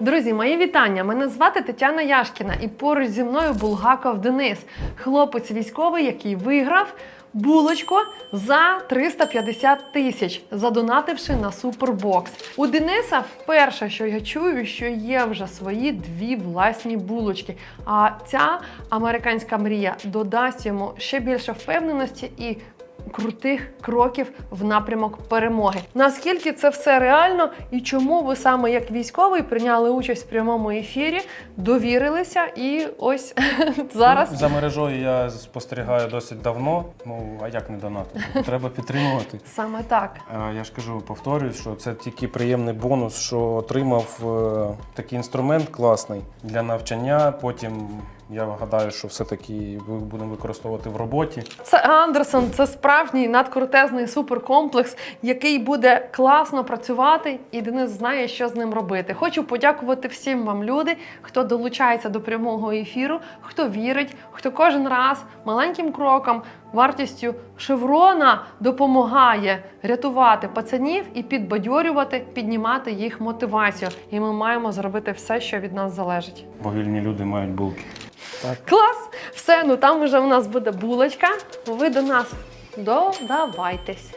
Друзі, мої вітання! Мене звати Тетяна Яшкіна, і поруч зі мною Булгаков Денис, хлопець військовий, який виграв булочку за 350 тисяч, задонативши на супербокс. У Дениса вперше, що я чую, що є вже свої дві власні булочки. А ця американська мрія додасть йому ще більше впевненості і крутих кроків в напрямок перемоги. Наскільки це все реально і чому ви саме як військовий прийняли участь в прямому ефірі, довірилися і ось зараз За мережою я спостерігаю досить давно. Ну а як не донатити? Треба підтримувати. саме так. Я ж кажу, повторюю, що це тільки приємний бонус, що отримав е, такий інструмент класний для навчання. Потім я гадаю, що все-таки будемо використовувати в роботі. Це Андерсон, це справжній надкрутезний суперкомплекс, який буде класно працювати, і Денис знає, що з ним робити. Хочу подякувати всім вам, люди, хто долучається до прямого ефіру, хто вірить, хто кожен раз маленьким кроком, вартістю шеврона допомагає рятувати пацанів і підбадьорювати, піднімати їх мотивацію. І ми маємо зробити все, що від нас залежить. Бо вільні люди мають булки. Клас! Все, ну там вже у нас буде булочка. Ви до нас додавайтесь.